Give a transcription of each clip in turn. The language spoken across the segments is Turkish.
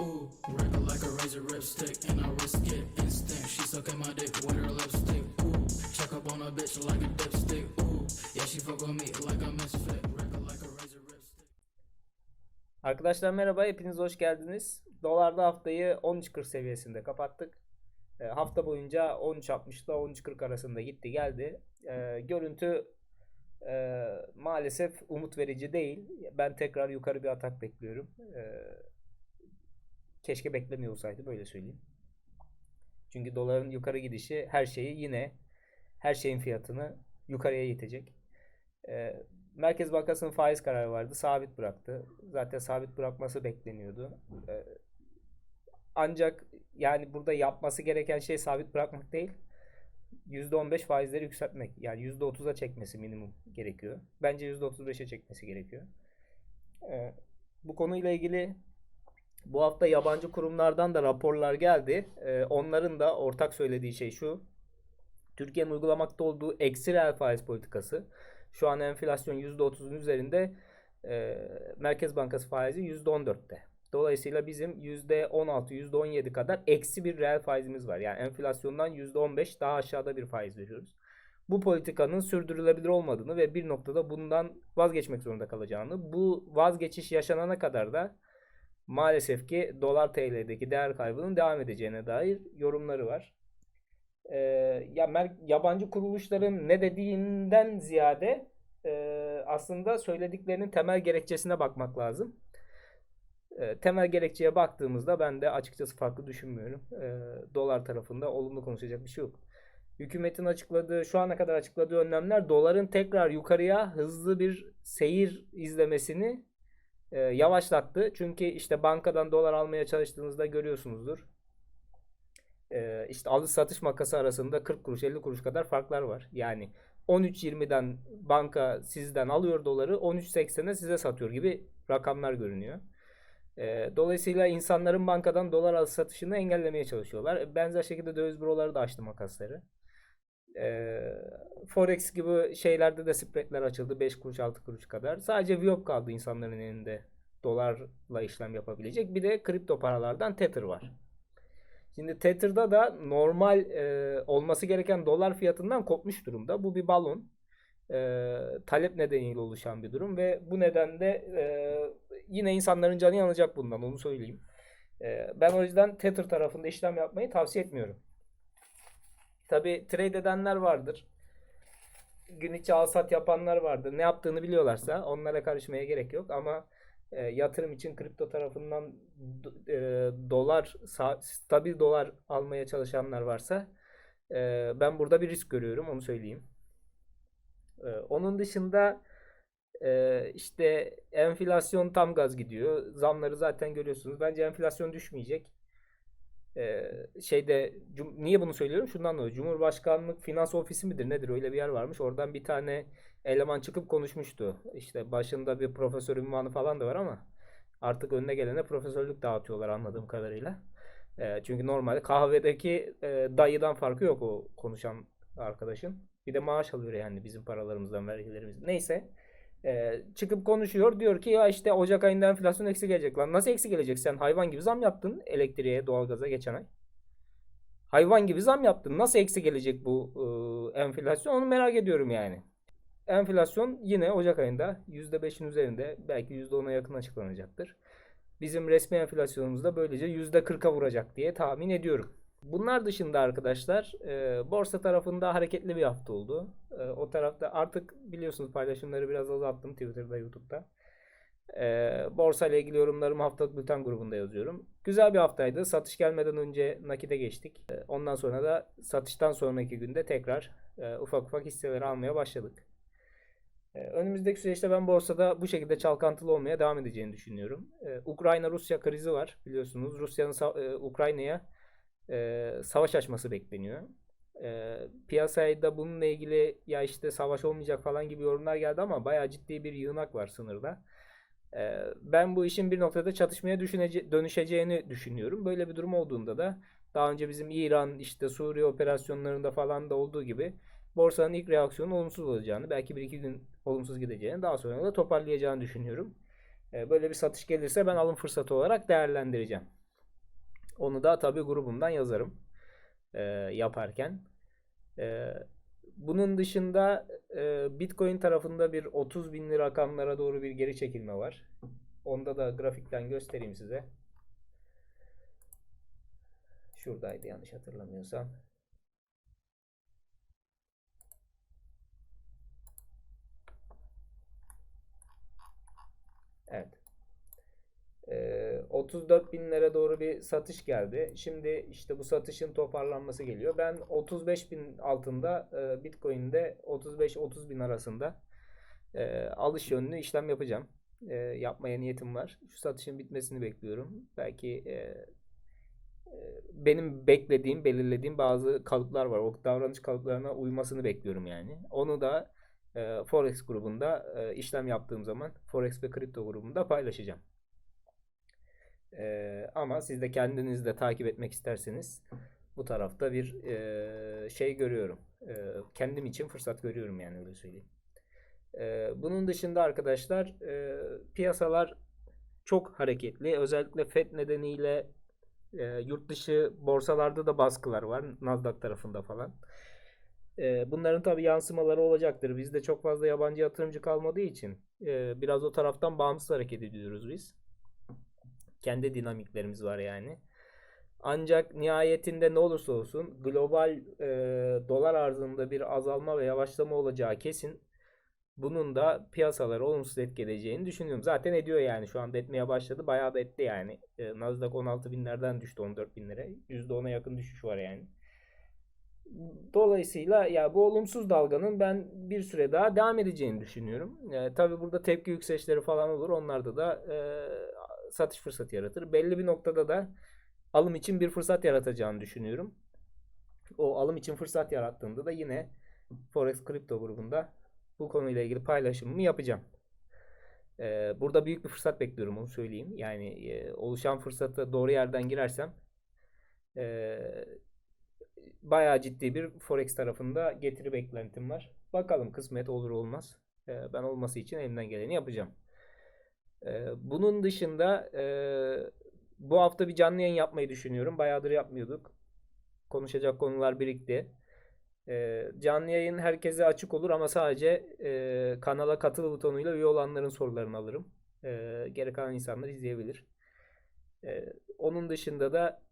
Ooh, wrinkle like a razor lipstick, and I risk it instant. She sucking my dick with her lipstick. Ooh, check up on a bitch like a dipstick. Ooh, yeah, she fuck with me like a misfit. Arkadaşlar merhaba, hepiniz hoş geldiniz. Dolarda haftayı 13.40 seviyesinde kapattık. E, hafta boyunca 13.60 ile 13.40 arasında gitti geldi. E, görüntü e, maalesef umut verici değil. Ben tekrar yukarı bir atak bekliyorum. E, keşke beklemiyor olsaydı böyle söyleyeyim. Çünkü doların yukarı gidişi her şeyi yine her şeyin fiyatını yukarıya itecek. E, Merkez Bankası'nın faiz kararı vardı. Sabit bıraktı. Zaten sabit bırakması bekleniyordu. Ee, ancak yani burada yapması gereken şey sabit bırakmak değil. %15 faizleri yükseltmek. Yani %30'a çekmesi minimum gerekiyor. Bence %35'e çekmesi gerekiyor. Ee, bu konuyla ilgili bu hafta yabancı kurumlardan da raporlar geldi. Ee, onların da ortak söylediği şey şu. Türkiye'nin uygulamakta olduğu eksi reel faiz politikası. Şu an enflasyon %30'un üzerinde. e, Merkez Bankası faizi %14'te. Dolayısıyla bizim %16, %17 kadar eksi bir reel faizimiz var. Yani enflasyondan %15 daha aşağıda bir faiz veriyoruz. Bu politikanın sürdürülebilir olmadığını ve bir noktada bundan vazgeçmek zorunda kalacağını, bu vazgeçiş yaşanana kadar da maalesef ki dolar TL'deki değer kaybının devam edeceğine dair yorumları var. Ee, ya yabancı kuruluşların ne dediğinden ziyade e, aslında söylediklerinin temel gerekçesine bakmak lazım. E, temel gerekçeye baktığımızda ben de açıkçası farklı düşünmüyorum. E, dolar tarafında olumlu konuşacak bir şey yok. Hükümetin açıkladığı, şu ana kadar açıkladığı önlemler doların tekrar yukarıya hızlı bir seyir izlemesini e, yavaşlattı. Çünkü işte bankadan dolar almaya çalıştığınızda görüyorsunuzdur. E, işte alış satış makası arasında 40 kuruş 50 kuruş kadar farklar var. Yani 13.20'den banka sizden alıyor doları 13.80'e size satıyor gibi rakamlar görünüyor. E, dolayısıyla insanların bankadan dolar alış satışını engellemeye çalışıyorlar. Benzer şekilde döviz büroları da açtı makasları. E, Forex gibi şeylerde de spreadler açıldı 5 kuruş 6 kuruş kadar. Sadece Viyop kaldı insanların elinde dolarla işlem yapabilecek. Bir de kripto paralardan Tether var. Şimdi Tether'da da normal e, olması gereken dolar fiyatından kopmuş durumda. Bu bir balon. E, talep nedeniyle oluşan bir durum ve bu nedenle e, yine insanların canı yanacak bundan onu söyleyeyim. E, ben o yüzden Tether tarafında işlem yapmayı tavsiye etmiyorum. Tabi trade edenler vardır. Gün içi al sat yapanlar vardır. Ne yaptığını biliyorlarsa onlara karışmaya gerek yok ama e, yatırım için kripto tarafından e, dolar stabil dolar almaya çalışanlar varsa e, ben burada bir risk görüyorum onu söyleyeyim. E, onun dışında e, işte enflasyon tam gaz gidiyor. Zamları zaten görüyorsunuz. Bence enflasyon düşmeyecek. Şeyde niye bunu söylüyorum? Şundan dolayı Cumhurbaşkanlık Finans Ofisi midir nedir öyle bir yer varmış. Oradan bir tane eleman çıkıp konuşmuştu. İşte başında bir profesör ünvanı falan da var ama artık önüne gelene profesörlük dağıtıyorlar anladığım kadarıyla. Çünkü normalde kahvedeki e, dayıdan farkı yok o konuşan arkadaşın. Bir de maaş alıyor yani bizim paralarımızdan, vergilerimizden. Neyse. E, çıkıp konuşuyor. Diyor ki ya işte Ocak ayında enflasyon eksi gelecek lan. Nasıl eksi gelecek? Sen hayvan gibi zam yaptın elektriğe, doğalgaza geçen ay. Hayvan gibi zam yaptın. Nasıl eksi gelecek bu e, enflasyon? Onu merak ediyorum yani. Enflasyon yine Ocak ayında %5'in üzerinde belki %10'a yakın açıklanacaktır. Bizim resmi enflasyonumuz da böylece %40'a vuracak diye tahmin ediyorum. Bunlar dışında arkadaşlar e, borsa tarafında hareketli bir hafta oldu. E, o tarafta artık biliyorsunuz paylaşımları biraz azalttım Twitter'da, YouTube'da. E, borsa ile ilgili yorumlarımı haftalık bülten grubunda yazıyorum. Güzel bir haftaydı. Satış gelmeden önce nakite geçtik. E, ondan sonra da satıştan sonraki günde tekrar e, ufak ufak hisseleri almaya başladık. Ee, Önümüzdeki süreçte ben borsada bu şekilde çalkantılı olmaya devam edeceğini düşünüyorum. Ee, Ukrayna-Rusya krizi var biliyorsunuz. Rusya'nın e, Ukrayna'ya e, savaş açması bekleniyor. E, piyasaya bununla ilgili ya işte savaş olmayacak falan gibi yorumlar geldi ama bayağı ciddi bir yığınak var sınırda. E, ben bu işin bir noktada çatışmaya düşünece- dönüşeceğini düşünüyorum. Böyle bir durum olduğunda da daha önce bizim İran işte Suriye operasyonlarında falan da olduğu gibi borsanın ilk reaksiyonu olumsuz olacağını, belki bir iki gün olumsuz gideceğini, daha sonra da toparlayacağını düşünüyorum. Böyle bir satış gelirse ben alım fırsatı olarak değerlendireceğim. Onu da tabii grubumdan yazarım e, yaparken. E, bunun dışında e, Bitcoin tarafında bir 30 binli rakamlara doğru bir geri çekilme var. Onda da grafikten göstereyim size. Şuradaydı yanlış hatırlamıyorsam. Evet. Ee, 34 binlere doğru bir satış geldi. Şimdi işte bu satışın toparlanması geliyor. Ben 35 bin altında e, Bitcoin'de 35-30 bin arasında e, alış yönlü işlem yapacağım. E, yapmaya niyetim var. Şu satışın bitmesini bekliyorum. Belki e, e, benim beklediğim, belirlediğim bazı kalıplar var. O davranış kalıplarına uymasını bekliyorum yani. Onu da e, Forex grubunda e, işlem yaptığım zaman Forex ve kripto grubunda paylaşacağım. E, ama siz de kendiniz de takip etmek isterseniz bu tarafta bir e, şey görüyorum. E, kendim için fırsat görüyorum yani öyle söyleyeyim. E, bunun dışında arkadaşlar e, piyasalar çok hareketli. Özellikle FED nedeniyle e, yurt dışı borsalarda da baskılar var. Nasdaq tarafında falan. E, bunların tabii yansımaları olacaktır. Bizde çok fazla yabancı yatırımcı kalmadığı için e, biraz o taraftan bağımsız hareket ediyoruz biz. Kendi dinamiklerimiz var yani. Ancak nihayetinde ne olursa olsun global e, dolar arzında bir azalma ve yavaşlama olacağı kesin. Bunun da piyasaları olumsuz etkileyeceğini düşünüyorum. Zaten ediyor yani şu anda etmeye başladı. Bayağı da etti yani. E, Nasdaq 16 binlerden düştü 14 binlere. %10'a yakın düşüş var yani. Dolayısıyla ya bu olumsuz dalganın ben bir süre daha devam edeceğini düşünüyorum. E, tabii burada tepki yükselişleri falan olur. Onlarda da e, satış fırsatı yaratır. Belli bir noktada da alım için bir fırsat yaratacağını düşünüyorum. O alım için fırsat yarattığında da yine Forex Kripto grubunda bu konuyla ilgili paylaşımımı yapacağım. Ee, burada büyük bir fırsat bekliyorum onu söyleyeyim. Yani e, oluşan fırsata doğru yerden girersem e, bayağı ciddi bir Forex tarafında getiri beklentim var. Bakalım kısmet olur olmaz. E, ben olması için elimden geleni yapacağım. Bunun dışında bu hafta bir canlı yayın yapmayı düşünüyorum. Bayağıdır yapmıyorduk. Konuşacak konular birikti. Canlı yayın herkese açık olur ama sadece kanala katıl butonuyla üye olanların sorularını alırım. Geri kalan insanlar izleyebilir. Onun dışında da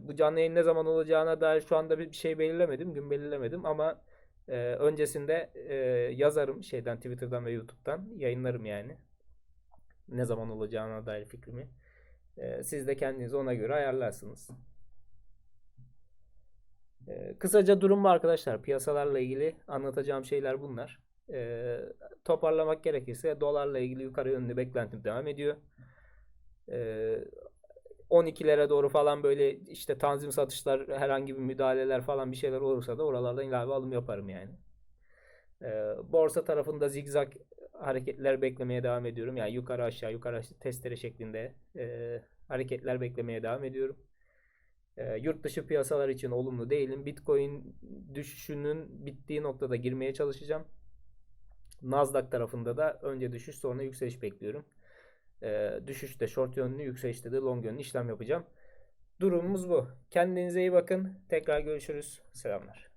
bu canlı yayın ne zaman olacağına dair şu anda bir şey belirlemedim, gün belirlemedim ama öncesinde yazarım şeyden Twitter'dan ve YouTube'dan yayınlarım yani. Ne zaman olacağına dair fikrimi. E, siz de kendinizi ona göre ayarlarsınız. E, kısaca durum bu arkadaşlar. Piyasalarla ilgili anlatacağım şeyler bunlar. E, toparlamak gerekirse dolarla ilgili yukarı yönlü beklentim devam ediyor. E, 12'lere doğru falan böyle işte tanzim satışlar herhangi bir müdahaleler falan bir şeyler olursa da oralardan ilave alım yaparım yani. Borsa tarafında zigzag hareketler beklemeye devam ediyorum. Yani yukarı aşağı yukarı aşağı testere şeklinde e, hareketler beklemeye devam ediyorum. E, yurt dışı piyasalar için olumlu değilim. Bitcoin düşüşünün bittiği noktada girmeye çalışacağım. Nasdaq tarafında da önce düşüş sonra yükseliş bekliyorum. E, düşüşte short yönlü, yükselişte de long yönlü işlem yapacağım. Durumumuz bu. Kendinize iyi bakın. Tekrar görüşürüz. Selamlar.